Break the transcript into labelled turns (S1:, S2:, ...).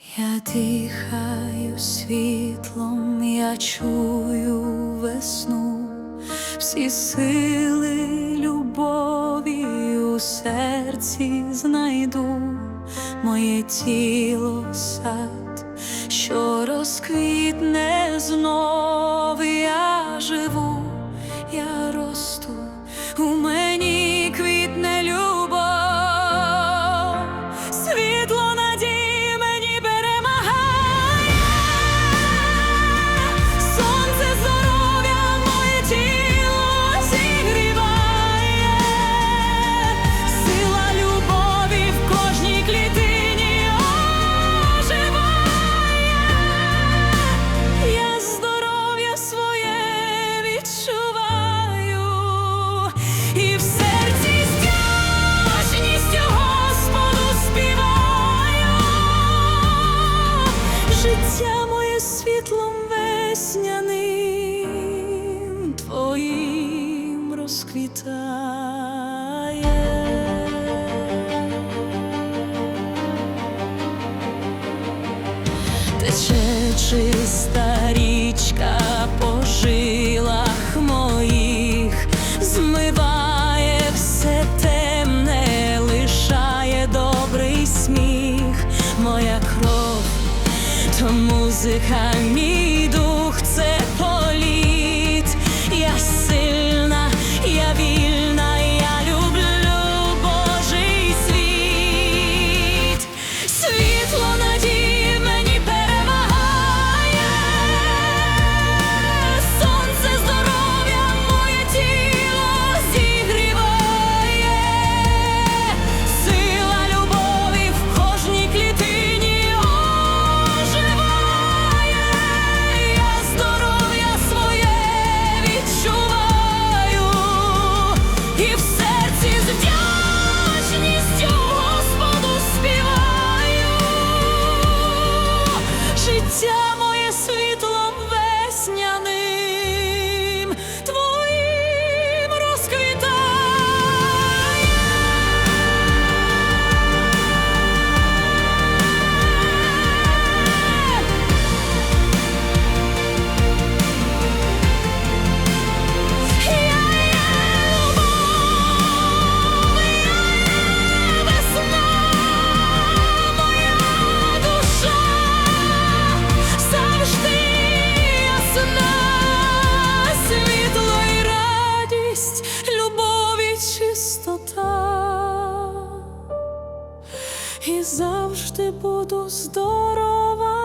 S1: Я дихаю світлом, я чую весну, всі сили любові у серці знайду моє тіло сад, що розквітне знов. весняним твоїм розквітає. Тече чиста річка по жилах моїх, змиває все темне, лишає добрий сміх, моя кров, то музика мій. і завжди буду здорова.